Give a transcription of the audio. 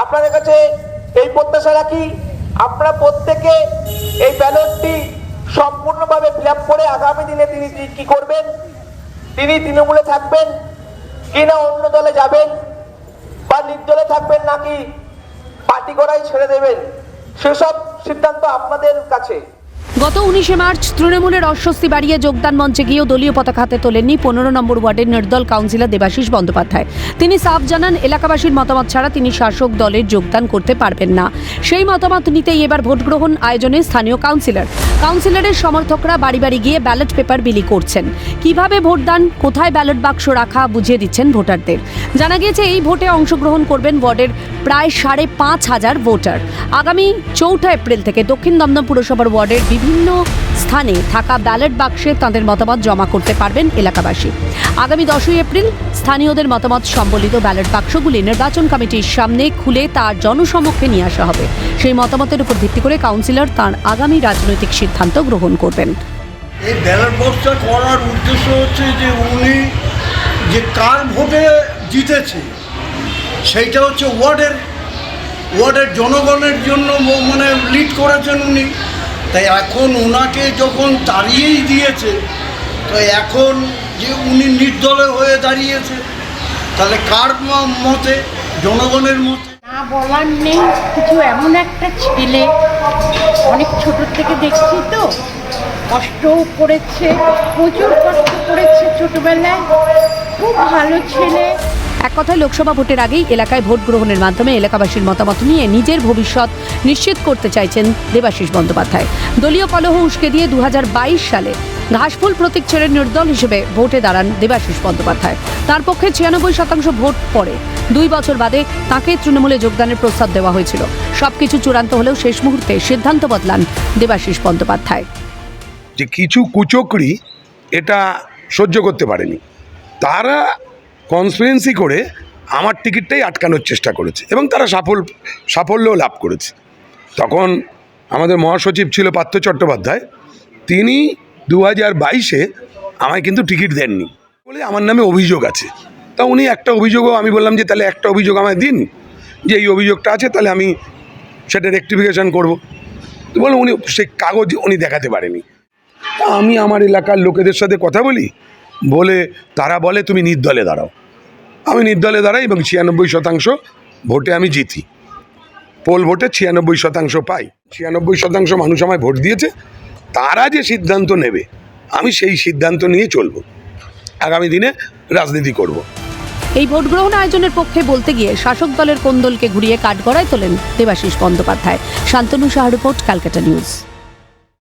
আপনাদের কাছে এই প্রত্যাশা রাখি, আপনারা প্রত্যেকে এই ব্যালটটি সম্পূর্ণভাবে ফিল করে আগামী দিনে তিনি কি- করবেন? তিনি তৃণমূলে থাকবেন কি না অন্য দলে যাবেন বা নির্দলে থাকবেন নাকি পার্টি করাই ছেড়ে দেবেন? সেসব সিদ্ধান্ত আপনাদের কাছে। গত উনিশে মার্চ তৃণমূলের অস্বস্তি বাড়িয়ে যোগদান মঞ্চে গিয়েও দলীয় পতাকা হাতে তোলেননি পনেরো নম্বর ওয়ার্ডের নির্দল কাউন্সিলর দেবাশিস বন্দ্যোপাধ্যায়। তিনি সাফ জানান, এলাকাবাসীর মতামত ছাড়া তিনি শাসক দলের যোগদান করতে পারবেন না। সেই মতামত নিতেই এবার ভোট গ্রহণ আয়োজনে স্থানীয় কাউন্সিলর। কাউন্সিলরের সমর্থকরা বাড়ি বাড়ি গিয়ে ব্যালট পেপার বিলি করছেন। কীভাবে ভোটদান কোথায় ব্যালট বাক্স রাখা বুঝিয়ে দিচ্ছেন ভোটারদের। জানা গিয়েছে, এই ভোটে অংশগ্রহণ করবেন ওয়ার্ডের প্রায় সাড়ে পাঁচ হাজার ভোটার। আগামী চৌঠা এপ্রিল থেকে দক্ষিণ দমদম পুরসভার ওয়ার্ডের বিভিন্ন স্থানে থাকা ব্যালট বাক্সে তাদের মতামত জমা করতে পারবেন এলাকাবাসী। আগামী দশই এপ্রিল স্থানীয়দের মতামত সম্বলিত ব্যালট বাক্সগুলি নির্বাচন কমিটির সামনে খুলে তার জনসমক্ষে নিয়ে আসা হবে। সেই মতামতের উপর ভিত্তি করে কাউন্সিলর তার আগামী রাজনৈতিক সিদ্ধান্ত গ্রহণ করবেন। এই ব্যালট বক্সটা করার উদ্দেশ্য হচ্ছে যে উনি যে কার ভোটে জিতেছে, সেইটা হচ্ছে ওয়ার্ডের ওয়ার্ডের জনগণের জন্য মানে লিড করেছেন উনি। তাই এখন ওনাকে যখন তাড়িয়েই দিয়েছে তো এখন যে উনি নির্দলে হয়ে দাঁড়িয়েছে, তাহলে কার মতে, জনগণের মতে? না বলার নেই, কিছু এমন একটা ছেলে, অনেক ছোট থেকে দেখছি তো, কষ্টও করেছে, প্রচুর কষ্ট করেছে ছোটবেলায়। খুব ভালো ছেলে এক কথায় লোকসভা ভোটের আগেই এলাকায় ভোট গ্রহণের মাধ্যমে এলাকাবাসীর মতামত নিয়ে নিজের ভবিষ্যৎ নিশ্চিত করতে চাইছেন দেবাশিস বন্দ্যোপাধ্যায়। দলীয় কলহ উস্কে দিয়ে দুহাজার বাইশ সালে ঘাসফুল প্রতীক ছেড়ে নির্দল হিসেবে ভোটে দাঁড়ান দেবাশিস বন্দ্যোপাধ্যায়। তার পক্ষে ছিয়ানব্বই শতাংশ ভোট পড়ে। দুই বছর বাদে তাকে তৃণমূলে যোগদানের প্রস্তাব দেওয়া হয়েছিল। সবকিছু চূড়ান্ত হলেও শেষ মুহূর্তে সিদ্ধান্ত বদলান দেবাশিস বন্দ্যোপাধ্যায়। যে কিছু কুচকরি এটা সহ্য করতে পারেনি। তারা কনসপিরেন্সি করে আমার টিকিটটাই আটকানোর চেষ্টা করেছে এবং তারা সাফল সাফল্যও লাভ করেছে। তখন আমাদের মহাসচিব ছিল পার্থ চট্টোপাধ্যায়। তিনি দু হাজার বাইশে আমায় কিন্তু টিকিট দেননি। বলে আমার নামে অভিযোগ আছে। তা উনি একটা অভিযোগও, আমি বললাম যে তাহলে একটা অভিযোগ আমায় দিন, যে এই অভিযোগটা আছে, তাহলে আমি সেটা রেক্টিফিকেশন করব। তো বলে উনি সেই কাগজ উনি দেখাতে পারেনি। তা আমি আমার এলাকার লোকেদের সাথে কথা বলি বলে, তারা বলে, তুমি নির্দলে দাঁড়াও। আমি নির্দলে দাঁড়াই এবং ছিয়ানব্বই শতাংশ ভোটে আমি জিতি। পোল ভোটে ছিয়ানব্বই শতাংশ পাই। ছিয়ানব্বই শতাংশ মানুষ আমায় ভোট দিয়েছে, তারা যে সিদ্ধান্ত নেবে, আমি সেই সিদ্ধান্ত নিয়ে চলবো। আগামী দিনে রাজনীতি করব। এই ভোট গ্রহণ আয়োজনের পক্ষে বলতে গিয়ে শাসক দলের কোন্দলকে ঘুরিয়ে কাঠগড়ায় তোলেন Debashis Bandyopadhyay. Shantanu Saha report, Calcutta news.